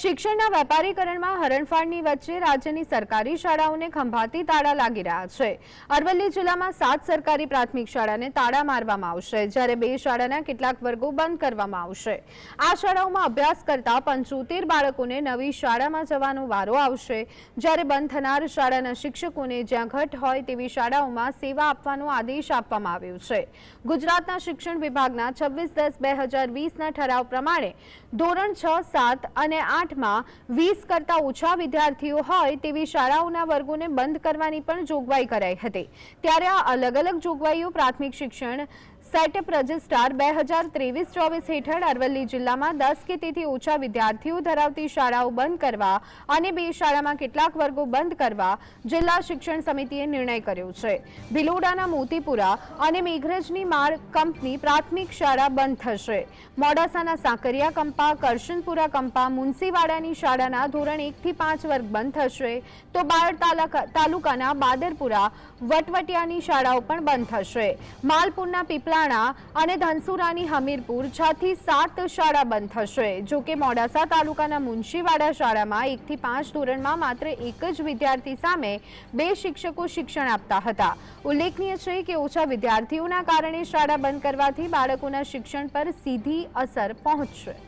શિક્ષણના વેપારીકરણમાં હરણફાળની વચ્ચે રાજ્યની સરકારી શાળાઓને ખંભાતી તાળા લાગી રહ્યા છે. અરવલ્લી જિલ્લામાં સાત સરકારી પ્રાથમિક શાળાને તાળા મારવામાં આવશે, જ્યારે બે શાળાના કેટલાક વર્ગો બંધ કરવામાં આવશે. આ શાળાઓમાં અભ્યાસ કરતા પંચોતેર બાળકોને નવી શાળામાં જવાનો વારો આવશે. જ્યારે બંધ થનાર શાળાના શિક્ષકોને જ્યાં ઘટ હોય તેવી શાળાઓમાં સેવા આપવાનો આદેશ આપવામાં આવ્યો છે. ગુજરાતના શિક્ષણ વિભાગના છવ્વીસ દસ બે હજાર વીસના ઠરાવ પ્રમાણે ધોરણ છ, સાત અને આઠમાં વીસ કરતાં ઓછા વિદ્યાર્થીઓ હોય તેવી શાળાઓના વર્ગોને બંધ કરવાની પણ જોગવાઈ કરાઈ હતી. ત્યારે આ અલગ અલગ જોગવાઈઓ પ્રાથમિક શિક્ષણ સેટઅપ રજિસ્ટ્રાર બે હજાર ત્રેવીસ ચોવીસ હેઠળ અરવલ્લી જિલ્લામાં દસ કે તેથી ઓછા વિદ્યાર્થીઓ ધરાવતી શાળાઓ બંધ કરવા અને બે શાળામાં કેટલાક વર્ગો બંધ કરવા જિલ્લા શિક્ષણ સમિતિએ નિર્ણય કર્યો છે. ભિલોડાના મોતીપુરા અને મેઘરજની માળ કંપની પ્રાથમિક શાળા બંધ થશે. મોડાસાના સાંકરિયા કંપા, કરશનપુરા કંપા, મુનસીવાડાની શાળાના ધોરણ એકથી પાંચ વર્ગ બંધ થશે તો બાયડ તાલુકા- તાલુકાના બાદરપુરા વટવટિયાની શાળાઓ પણ બંધ થશે. માલપુરના પીપલાણા અને ધનસુરાની હમીરપુર છ થી સાત શાળા બંધ થશે. જો કે મોડાસા તાલુકાના મુનશીવાડા શાળામાં એકથી પાંચ ધોરણમાં માત્ર એક જ વિદ્યાર્થી સામે બે શિક્ષકો શિક્ષણ આપતા હતા. ઉલ્લેખનીય છે કે ઓછા વિદ્યાર્થીઓના કારણે શાળા બંધ કરવાથી બાળકોના શિક્ષણ પર સીધી અસર પહોંચશે.